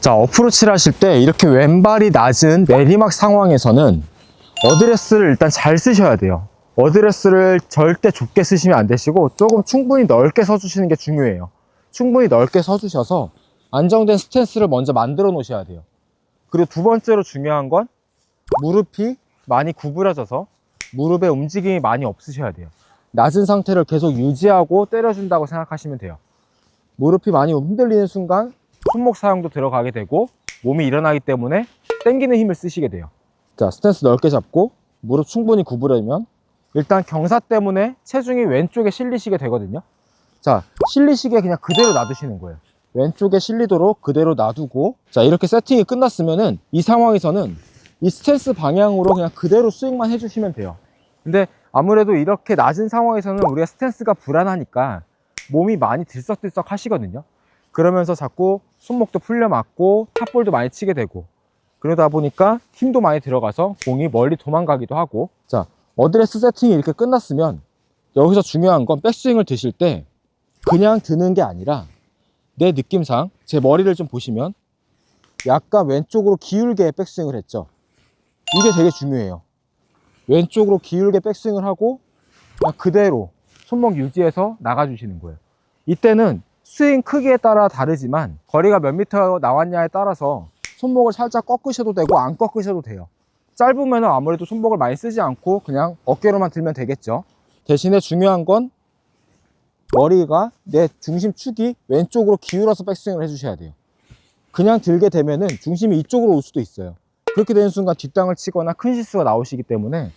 자, 어프로치를 하실 때 이렇게 왼발이 낮은 내리막 상황에서는 어드레스를 일단 잘 쓰셔야 돼요. 어드레스를 절대 좁게 쓰시면 안 되시고 조금 충분히 넓게 서주시는 게 중요해요. 충분히 넓게 서주셔서 안정된 스탠스를 먼저 만들어 놓으셔야 돼요. 그리고 두 번째로 중요한 건 무릎이 많이 구부러져서 무릎에 움직임이 많이 없으셔야 돼요. 낮은 상태를 계속 유지하고 때려준다고 생각하시면 돼요. 무릎이 많이 흔들리는 순간 손목 사용도 들어가게 되고 몸이 일어나기 때문에 당기는 힘을 쓰시게 돼요. 자, 스탠스 넓게 잡고 무릎 충분히 구부려면 일단 경사 때문에 체중이 왼쪽에 실리시게 되거든요. 자, 실리시게 그냥 그대로 놔두시는 거예요. 왼쪽에 실리도록 그대로 놔두고 자, 이렇게 세팅이 끝났으면은 이 상황에서는 이 스탠스 방향으로 그냥 그대로 스윙만 해주시면 돼요. 근데 아무래도 이렇게 낮은 상황에서는 우리가 스탠스가 불안하니까 몸이 많이 들썩들썩 하시거든요. 그러면서 자꾸 손목도 풀려 맞고 탑볼도 많이 치게 되고 그러다 보니까 힘도 많이 들어가서 공이 멀리 도망가기도 하고. 자 어드레스 세팅이 이렇게 끝났으면 여기서 중요한 건 백스윙을 드실 때 그냥 드는 게 아니라 내 느낌상 제 머리를 좀 보시면 약간 왼쪽으로 기울게 백스윙을 했죠. 이게 되게 중요해요. 왼쪽으로 기울게 백스윙을 하고 그대로 손목 유지해서 나가주시는 거예요. 이때는 스윙 크기에 따라 다르지만 거리가 몇 미터 나왔냐에 따라서 손목을 살짝 꺾으셔도 되고 안 꺾으셔도 돼요. 짧으면 아무래도 손목을 많이 쓰지 않고 그냥 어깨로만 들면 되겠죠. 대신에 중요한 건 머리가 내 중심축이 왼쪽으로 기울어서 백스윙을 해주셔야 돼요. 그냥 들게 되면 은 중심이 이쪽으로 올 수도 있어요. 그렇게 되는 순간 뒷땅을 치거나 큰 실수가 나오시기 때문에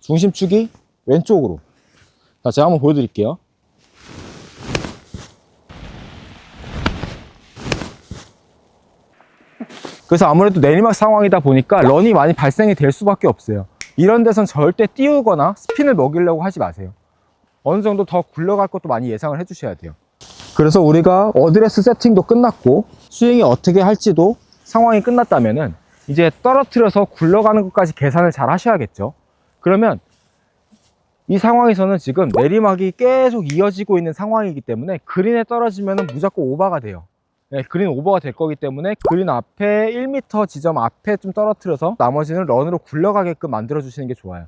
중심축이 왼쪽으로. 자 제가 한번 보여드릴게요 그래서 아무래도 내리막 상황이다 보니까 런이 많이 발생이 될 수밖에 없어요. 이런 데선 절대 띄우거나 스핀을 먹이려고 하지 마세요. 어느 정도 더 굴러갈 것도 많이 예상을 해주셔야 돼요. 그래서 우리가 어드레스 세팅도 끝났고 스윙이 어떻게 할지도 상황이 끝났다면 은 이제 떨어뜨려서 굴러가는 것까지 계산을 잘 하셔야겠죠. 그러면 이 상황에서는 지금 내리막이 계속 이어지고 있는 상황이기 때문에 그린에 떨어지면 무조건 오버가 돼요. 네, 그린 오버가 될 거기 때문에 그린 앞에 1m 지점 앞에 좀 떨어뜨려서 나머지는 런으로 굴러가게끔 만들어 주시는 게 좋아요.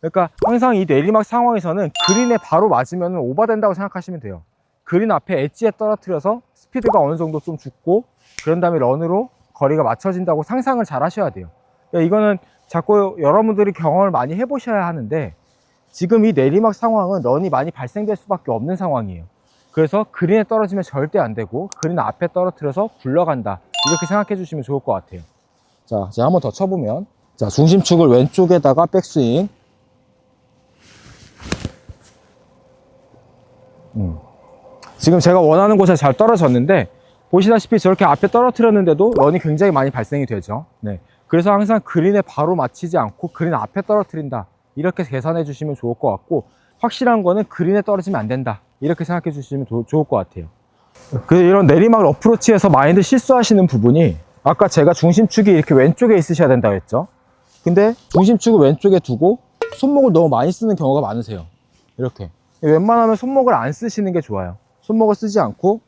그러니까 항상 이 내리막 상황에서는 그린에 바로 맞으면 오버된다고 생각하시면 돼요. 그린 앞에 엣지에 떨어뜨려서 스피드가 어느 정도 좀 죽고 그런 다음에 런으로 거리가 맞춰진다고 상상을 잘 하셔야 돼요. 그러니까 이거는 자꾸 여러분들이 경험을 많이 해보셔야 하는데 지금 이 내리막 상황은 런이 많이 발생될 수밖에 없는 상황이에요. 그래서 그린에 떨어지면 절대 안 되고 그린 앞에 떨어뜨려서 굴러간다. 이렇게 생각해 주시면 좋을 것 같아요. 자 제가 한번 더 쳐보면. 자 중심축을 왼쪽에다가 백스윙. 음. 지금 제가 원하는 곳에 잘 떨어졌는데 보시다시피 저렇게 앞에 떨어뜨렸는데도 런이 굉장히 많이 발생이 되죠. 네. 그래서 항상 그린에 바로 맞히지 않고 그린 앞에 떨어뜨린다. 이렇게 계산해 주시면 좋을 것 같고 확실한 거는 그린에 떨어지면 안 된다 이렇게 생각해 주시면 도- 좋을 것 같아요. 그 이런 내리막 어프로치에서 많이들 실수하시는 부분이 아까 제가 중심축이 이렇게 왼쪽에 있으셔야 된다고 했죠? 근데 중심축을 왼쪽에 두고 손목을 너무 많이 쓰는 경우가 많으세요. 이렇게. 웬만하면 손목을 안 쓰시는 게 좋아요. 손목을 쓰지 않고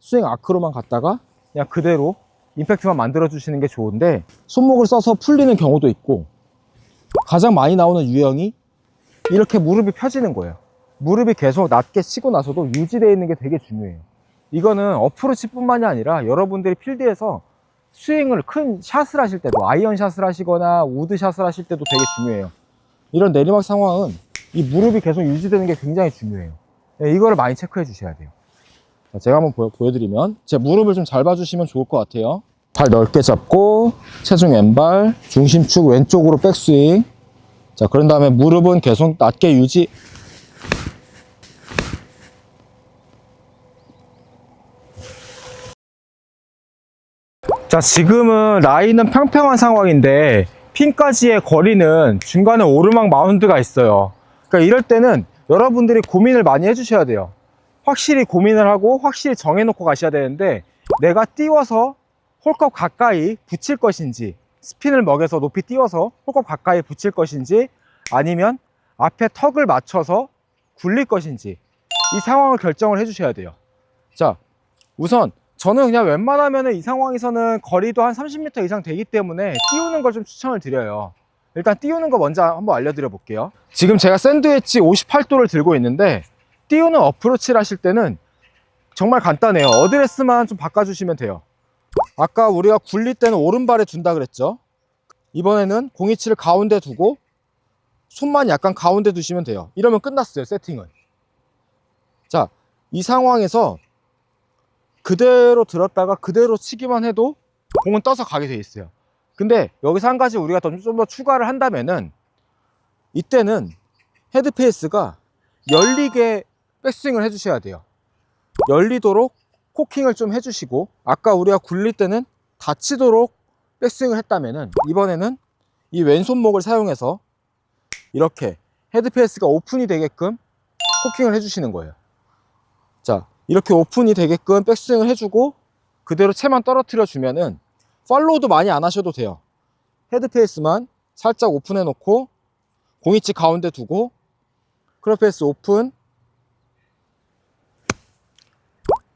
스윙 아크로만 갔다가 그냥 그대로 임팩트만 만들어 주시는 게 좋은데 손목을 써서 풀리는 경우도 있고 가장 많이 나오는 유형이 이렇게 무릎이 펴지는 거예요. 무릎이 계속 낮게 치고 나서도 유지되어 있는 게 되게 중요해요. 이거는 어프로치 뿐만이 아니라 여러분들이 필드에서 스윙을 큰 샷을 하실 때도 아이언 샷을 하시거나 우드 샷을 하실 때도 되게 중요해요. 이런 내리막 상황은 이 무릎이 계속 유지되는 게 굉장히 중요해요. 네, 이거를 많이 체크해 주셔야 돼요. 자, 제가 한번 보여, 보여드리면 제 무릎을 좀 잘 봐주시면 좋을 것 같아요. 발 넓게 잡고 체중 왼발 중심축 왼쪽으로 백스윙 자 그런 다음에 무릎은 계속 낮게 유지 자 지금은 라인은 평평한 상황인데 핀까지의 거리는 중간에 오르막 마운드가 있어요. 그러니까 이럴 때는 여러분들이 고민을 많이 해주셔야 돼요. 확실히 고민을 하고 확실히 정해놓고 가셔야 되는데 내가 띄워서 홀컵 가까이 붙일 것인지 스핀을 먹여서 높이 띄워서 홀컵 가까이 붙일 것인지 아니면 앞에 턱을 맞춰서 굴릴 것인지 이 상황을 결정을 해주셔야 돼요. 자 우선 저는 그냥 웬만하면 이 상황에서는 거리도 한 30m 이상 되기 때문에 띄우는 걸 좀 추천을 드려요. 일단 띄우는 거 먼저 한번 알려드려 볼게요. 지금 제가 샌드웨치 58도를 들고 있는데 띄우는 어프로치를 하실 때는 정말 간단해요. 어드레스만 좀 바꿔주시면 돼요. 아까 우리가 굴릴 때는 오른발에 둔다 그랬죠. 이번에는 공이치를 가운데 두고 손만 약간 가운데 두시면 돼요. 이러면 끝났어요, 세팅은. 자, 이 상황에서 그대로 들었다가 그대로 치기만 해도 공은 떠서 가게 돼 있어요. 근데 여기서 한 가지 우리가 좀 더 추가를 한다면은 이때는 헤드페이스가 열리게 백스윙을 해주셔야 돼요. 열리도록 코킹을 좀 해주시고 아까 우리가 굴릴 때는 닫히도록 백스윙을 했다면은 이번에는 이 왼손목을 사용해서 이렇게 헤드페이스가 오픈이 되게끔 코킹을 해주시는 거예요. 자, 이렇게 오픈이 되게끔 백스윙을 해주고 그대로 채만 떨어뜨려 주면은 팔로우도 많이 안 하셔도 돼요. 헤드페이스만 살짝 오픈해 놓고 공이치 가운데 두고 크로페이스 오픈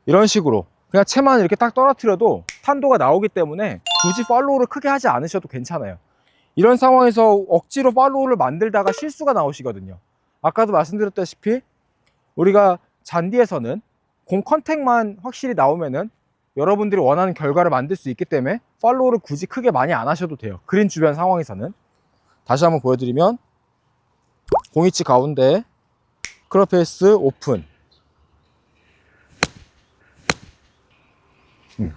이런 식으로 그냥 채만 이렇게 딱 떨어뜨려도 탄도가 나오기 때문에 굳이 팔로우를 크게 하지 않으셔도 괜찮아요. 이런 상황에서 억지로 팔로우를 만들다가 실수가 나오시거든요. 아까도 말씀드렸다시피 우리가 잔디에서는 공 컨택만 확실히 나오면은 여러분들이 원하는 결과를 만들 수 있기 때문에 팔로우를 굳이 크게 많이 안 하셔도 돼요. 그린 주변 상황에서는. 다시 한번 보여드리면 공이치 가운데 크로페이스 오픈 음.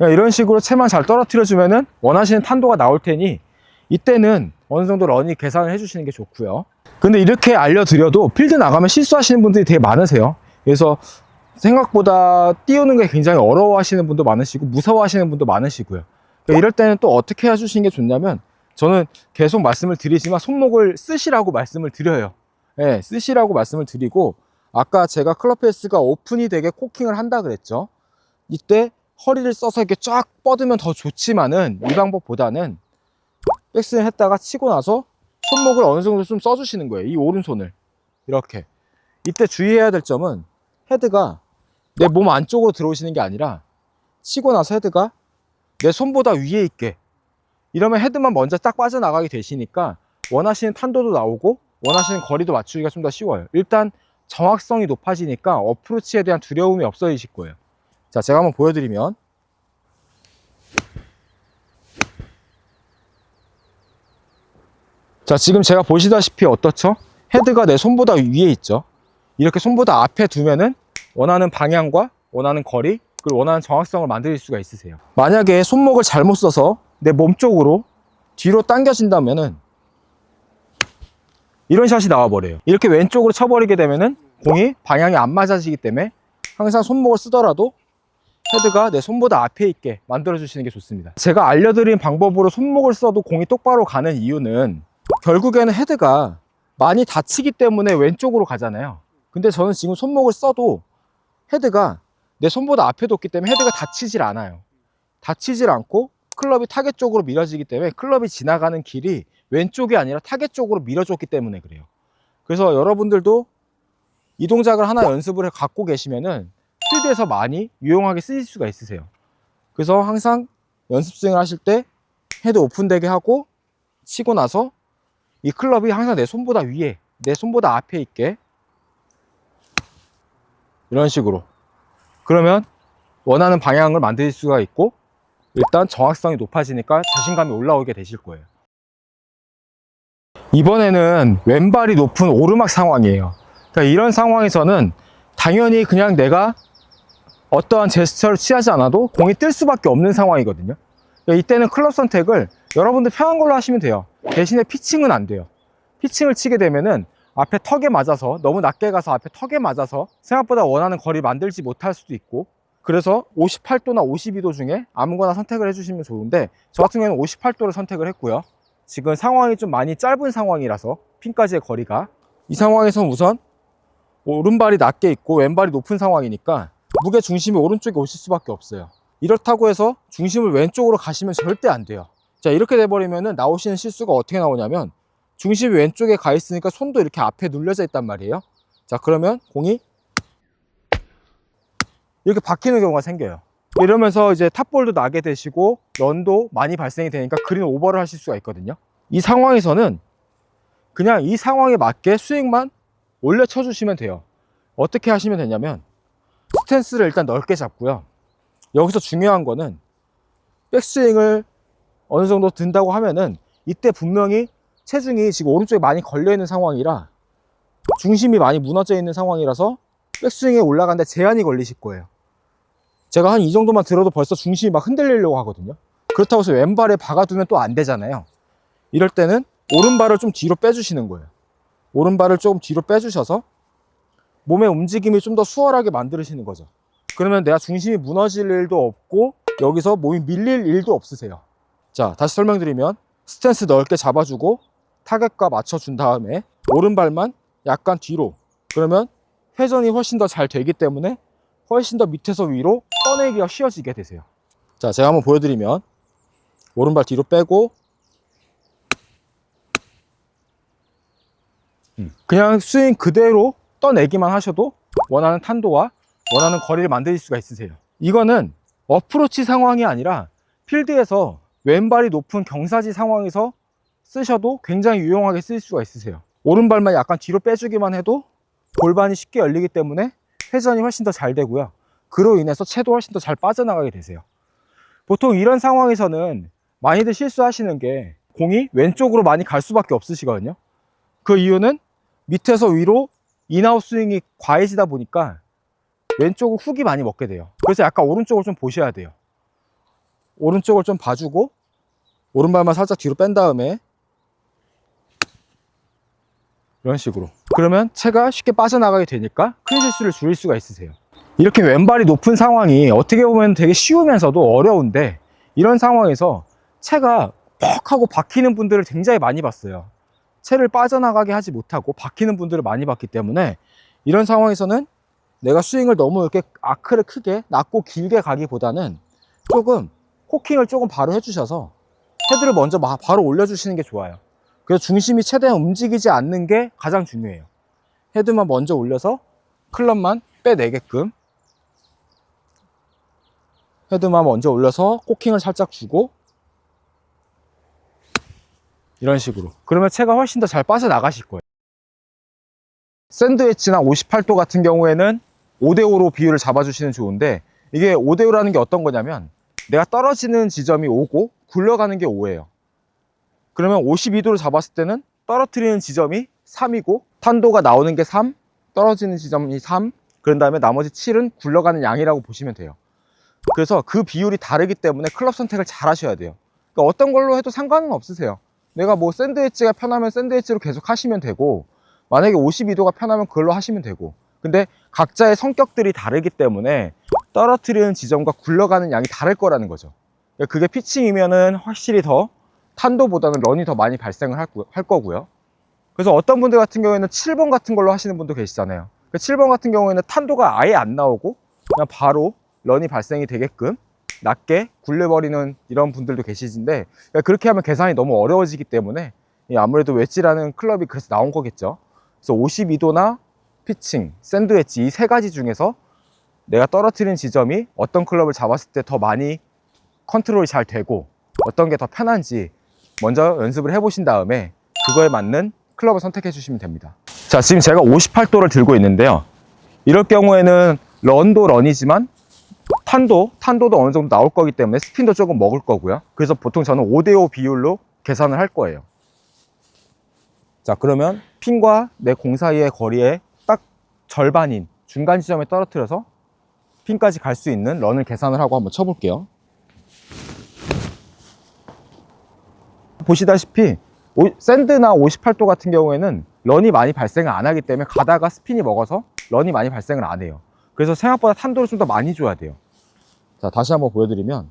이런 식으로 채만 잘 떨어뜨려 주면은 원하시는 탄도가 나올 테니 이때는 어느 정도 러니 계산을 해주시는 게 좋고요. 근데 이렇게 알려드려도 필드 나가면 실수하시는 분들이 되게 많으세요. 그래서 생각보다 띄우는 게 굉장히 어려워하시는 분도 많으시고 무서워하시는 분도 많으시고요. 그러니까 이럴 때는 또 어떻게 해주시는 게 좋냐면 저는 계속 말씀을 드리지만 손목을 쓰시라고 말씀을 드려요. 예, 쓰시라고 말씀을 드리고 아까 제가 클럽페이스가 오픈이 되게 코킹을 한다 그랬죠. 이때 허리를 써서 이렇게 쫙 뻗으면 더 좋지만은 이 방법보다는 백스윙 했다가 치고 나서 손목을 어느 정도 좀 써주시는 거예요. 이 오른손을 이렇게 이때 주의해야 될 점은 헤드가 내 몸 안쪽으로 들어오시는 게 아니라 치고 나서 헤드가 내 손보다 위에 있게 이러면 헤드만 먼저 딱 빠져나가게 되시니까 원하시는 탄도도 나오고 원하시는 거리도 맞추기가 좀 더 쉬워요. 일단 정확성이 높아지니까 어프로치에 대한 두려움이 없어지실 거예요. 자, 제가 한번 보여드리면 자, 지금 제가 보시다시피 어떻죠? 헤드가 내 손보다 위에 있죠. 이렇게 손보다 앞에 두면은 원하는 방향과 원하는 거리 그리고 원하는 정확성을 만들 수가 있으세요. 만약에 손목을 잘못 써서 내 몸 쪽으로 뒤로 당겨진다면은 이런 샷이 나와버려요. 이렇게 왼쪽으로 쳐버리게 되면은 공이 방향이 안 맞아지기 때문에 항상 손목을 쓰더라도 헤드가 내 손보다 앞에 있게 만들어 주시는 게 좋습니다. 제가 알려드린 방법으로 손목을 써도 공이 똑바로 가는 이유는 결국에는 헤드가 많이 다치기 때문에 왼쪽으로 가잖아요. 근데 저는 지금 손목을 써도 헤드가 내 손보다 앞에 뒀기 때문에 헤드가 다치질 않아요. 다치질 않고 클럽이 타겟 쪽으로 밀어지기 때문에 클럽이 지나가는 길이 왼쪽이 아니라 타겟 쪽으로 밀어줬기 때문에 그래요. 그래서 여러분들도 이 동작을 하나 연습을 해 갖고 계시면은 필드에서 많이 유용하게 쓰실 수가 있으세요. 그래서 항상 연습 스윙을 하실 때 헤드 오픈되게 하고 치고 나서 이 클럽이 항상 내 손보다 위에, 내 손보다 앞에 있게 이런 식으로 그러면 원하는 방향을 만들 수가 있고 일단 정확성이 높아지니까 자신감이 올라오게 되실 거예요. 이번에는 왼발이 높은 오르막 상황이에요. 그러니까 이런 상황에서는 당연히 그냥 내가 어떠한 제스처를 취하지 않아도 공이 뜰 수밖에 없는 상황이거든요. 그러니까 이때는 클럽 선택을 여러분들 편한 걸로 하시면 돼요. 대신에 피칭은 안 돼요. 피칭을 치게 되면은 앞에 턱에 맞아서 너무 낮게 가서 앞에 턱에 맞아서 생각보다 원하는 거리 만들지 못할 수도 있고 그래서 58도나 52도 중에 아무거나 선택을 해주시면 좋은데 저 같은 경우는 58도를 선택을 했고요. 지금 상황이 좀 많이 짧은 상황이라서 핀까지의 거리가 이 상황에서는 우선 오른발이 낮게 있고 왼발이 높은 상황이니까 무게 중심이 오른쪽에 오실 수밖에 없어요. 이렇다고 해서 중심을 왼쪽으로 가시면 절대 안 돼요. 자 이렇게 돼버리면은 나오시는 실수가 어떻게 나오냐면 중심이 왼쪽에 가 있으니까 손도 이렇게 앞에 눌려져 있단 말이에요. 자 그러면 공이 이렇게 박히는 경우가 생겨요. 이러면서 이제 탑볼도 나게 되시고 런도 많이 발생이 되니까 그린 오버를 하실 수가 있거든요. 이 상황에서는 그냥 이 상황에 맞게 스윙만 올려 쳐주시면 돼요. 어떻게 하시면 되냐면 스탠스를 일단 넓게 잡고요. 여기서 중요한 거는 백스윙을 어느 정도 든다고 하면은 이때 분명히 체중이 지금 오른쪽에 많이 걸려 있는 상황이라 중심이 많이 무너져 있는 상황이라서 백스윙에 올라가는데 제한이 걸리실 거예요. 제가 한 이 정도만 들어도 벌써 중심이 막 흔들리려고 하거든요. 그렇다고 해서 왼발에 박아두면 또 안 되잖아요. 이럴 때는 오른발을 좀 뒤로 빼주시는 거예요. 오른발을 조금 뒤로 빼주셔서 몸의 움직임이 좀 더 수월하게 만드시는 거죠. 그러면 내가 중심이 무너질 일도 없고 여기서 몸이 밀릴 일도 없으세요. 자, 다시 설명드리면 스탠스 넓게 잡아주고 타겟과 맞춰준 다음에 오른발만 약간 뒤로 그러면 회전이 훨씬 더 잘 되기 때문에 훨씬 더 밑에서 위로 떠내기가 쉬워지게 되세요. 자, 제가 한번 보여드리면 오른발 뒤로 빼고 음, 그냥 스윙 그대로 떠내기만 하셔도 원하는 탄도와 원하는 거리를 만들 수가 있으세요. 이거는 어프로치 상황이 아니라 필드에서 왼발이 높은 경사지 상황에서 쓰셔도 굉장히 유용하게 쓸 수가 있으세요. 오른발만 약간 뒤로 빼주기만 해도 골반이 쉽게 열리기 때문에 회전이 훨씬 더 잘 되고요. 그로 인해서 채도 훨씬 더 잘 빠져나가게 되세요. 보통 이런 상황에서는 많이들 실수하시는 게 공이 왼쪽으로 많이 갈 수밖에 없으시거든요. 그 이유는 밑에서 위로 인아웃 스윙이 과해지다 보니까 왼쪽을 훅이 많이 먹게 돼요. 그래서 약간 오른쪽을 좀 보셔야 돼요. 오른쪽을 좀 봐주고 오른발만 살짝 뒤로 뺀 다음에 이런 식으로. 그러면 채가 쉽게 빠져나가게 되니까 큰 실수를 줄일 수가 있으세요. 이렇게 왼발이 높은 상황이 어떻게 보면 되게 쉬우면서도 어려운데 이런 상황에서 채가 퍽 하고 박히는 분들을 굉장히 많이 봤어요. 채를 빠져나가게 하지 못하고 박히는 분들을 많이 봤기 때문에 이런 상황에서는 내가 스윙을 너무 이렇게 아크를 크게 낮고 길게 가기보다는 조금 코킹을 조금 바로 해주셔서 헤드를 먼저 마- 바로 올려주시는 게 좋아요. 그래서 중심이 최대한 움직이지 않는 게 가장 중요해요. 헤드만 먼저 올려서 클럽만 빼내게끔 헤드만 먼저 올려서 코킹을 살짝 주고 이런 식으로 그러면 채가 훨씬 더 잘 빠져나가실 거예요. 샌드위치나 58도 같은 경우에는 5대5로 비율을 잡아주시면 좋은데 이게 5대5라는 게 어떤 거냐면 내가 떨어지는 지점이 5고 굴러가는 게 5예요. 그러면 52도를 잡았을 때는 떨어뜨리는 지점이 3이고 탄도가 나오는 게 3, 떨어지는 지점이 3, 그런 다음에 나머지 7은 굴러가는 양이라고 보시면 돼요. 그래서 그 비율이 다르기 때문에 클럽 선택을 잘 하셔야 돼요. 그러니까 어떤 걸로 해도 상관은 없으세요. 내가 뭐 샌드위치가 편하면 샌드위치로 계속 하시면 되고 만약에 52도가 편하면 그걸로 하시면 되고 근데 각자의 성격들이 다르기 때문에 떨어뜨리는 지점과 굴러가는 양이 다를 거라는 거죠. 그러니까 그게 피칭이면은 확실히 더 탄도보다는 런이 더 많이 발생을 할, 거고요. 그래서 어떤 분들 같은 경우에는 7번 같은 걸로 하시는 분도 계시잖아요. 그 7번 같은 경우에는 탄도가 아예 안 나오고 그냥 바로 런이 발생이 되게끔 낮게 굴려버리는 이런 분들도 계시는데 그러니까 그렇게 하면 계산이 너무 어려워지기 때문에 이 아무래도 웨지라는 클럽이 그래서 나온 거겠죠. 그래서 52도나 피칭, 샌드웨치 이세 가지 중에서 내가 떨어뜨리는 지점이 어떤 클럽을 잡았을 때 더 많이 컨트롤이 잘 되고 어떤 게 더 편한지 먼저 연습을 해보신 다음에 그거에 맞는 클럽을 선택해 주시면 됩니다. 자, 지금 제가 58도를 들고 있는데요. 이럴 경우에는 런도 런이지만 탄도, 탄도도 어느 정도 나올 거기 때문에 스핀도 조금 먹을 거고요. 그래서 보통 저는 5대5 비율로 계산을 할 거예요. 자, 그러면 핀과 내 공 사이의 거리에 딱 절반인 중간 지점에 떨어뜨려서 핀까지 갈 수 있는 런을 계산을 하고 한번 쳐볼게요. 보시다시피 오- 샌드나 58도 같은 경우에는 런이 많이 발생을 안 하기 때문에 가다가 스핀이 먹어서 런이 많이 발생을 안 해요. 그래서 생각보다 탄도를 좀 더 많이 줘야 돼요. 자, 다시 한번 보여드리면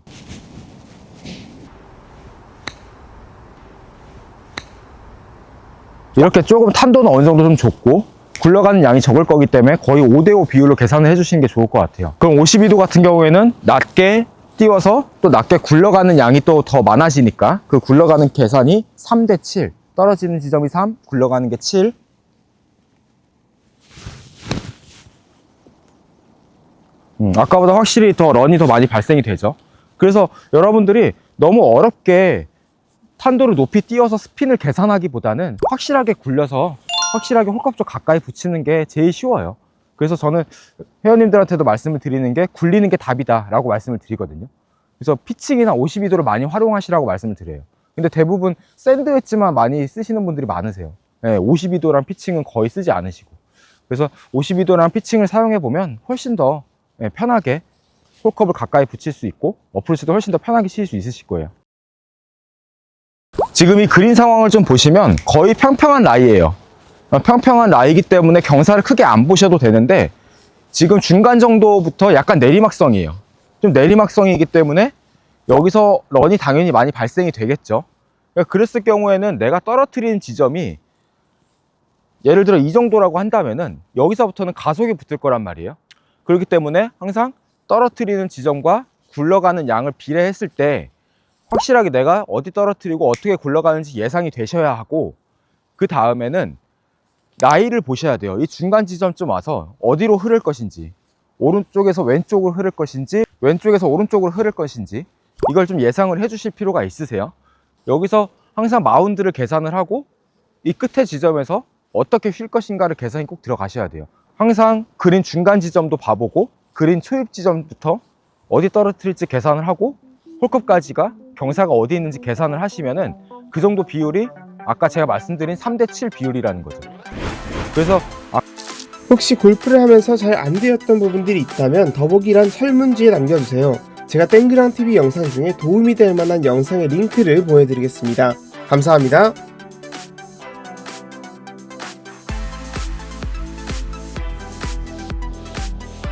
이렇게 조금 탄도는 어느 정도 좀 좁고 굴러가는 양이 적을 거기 때문에 거의 5대5 비율로 계산을 해주시는 게 좋을 것 같아요. 그럼 52도 같은 경우에는 낮게 띄워서 또 낮게 굴러가는 양이 또 더 많아지니까 그 굴러가는 계산이 3대 7. 떨어지는 지점이 3, 굴러가는 게 7. 음, 아까보다 확실히 더 런이 더 많이 발생이 되죠. 그래서 여러분들이 너무 어렵게 탄도를 높이 띄워서 스핀을 계산하기보다는 확실하게 굴려서 확실하게 홀컵 쪽 가까이 붙이는 게 제일 쉬워요. 그래서 저는 회원님들한테도 말씀을 드리는 게 굴리는 게 답이다라고 말씀을 드리거든요. 그래서 피칭이나 52도를 많이 활용하시라고 말씀을 드려요. 근데 대부분 샌드 웨지만 많이 쓰시는 분들이 많으세요. 52도란 피칭은 거의 쓰지 않으시고. 그래서 52도란 피칭을 사용해 보면 훨씬 더 예, 편하게 홀컵을 가까이 붙일 수 있고 어프로치도 훨씬 더 편하게 칠수 있으실 거예요. 지금 이 그린 상황을 좀 보시면 거의 평평한 라이예요. 어, 평평한 라이기 때문에 경사를 크게 안 보셔도 되는데 지금 중간 정도부터 약간 내리막성이에요. 좀 내리막성이기 때문에 여기서 런이 당연히 많이 발생이 되겠죠. 그러니까 그랬을 경우에는 내가 떨어뜨리는 지점이 예를 들어 이 정도라고 한다면은 여기서부터는 가속이 붙을 거란 말이에요. 그렇기 때문에 항상 떨어뜨리는 지점과 굴러가는 양을 비례했을 때 확실하게 내가 어디 떨어뜨리고 어떻게 굴러가는지 예상이 되셔야 하고 그 다음에는 라이를 보셔야 돼요. 이 중간 지점쯤 와서 어디로 흐를 것인지 오른쪽에서 왼쪽으로 흐를 것인지 왼쪽에서 오른쪽으로 흐를 것인지 이걸 좀 예상을 해 주실 필요가 있으세요. 여기서 항상 마운드를 계산을 하고 이 끝에 지점에서 어떻게 휠 것인가를 계산이 꼭 들어가셔야 돼요. 항상 그린 중간 지점도 봐보고 그린 초입 지점부터 어디 떨어뜨릴지 계산을 하고 홀컵까지가 경사가 어디 있는지 계산을 하시면은 그 정도 비율이 아까 제가 말씀드린 3대 7 비율이라는 거죠. 그래서 혹시 골프를 하면서 잘 안 되었던 부분들이 있다면 더보기란 설문지에 남겨주세요. 제가 땡그랑 TV 영상 중에 도움이 될 만한 영상의 링크를 보여드리겠습니다. 감사합니다.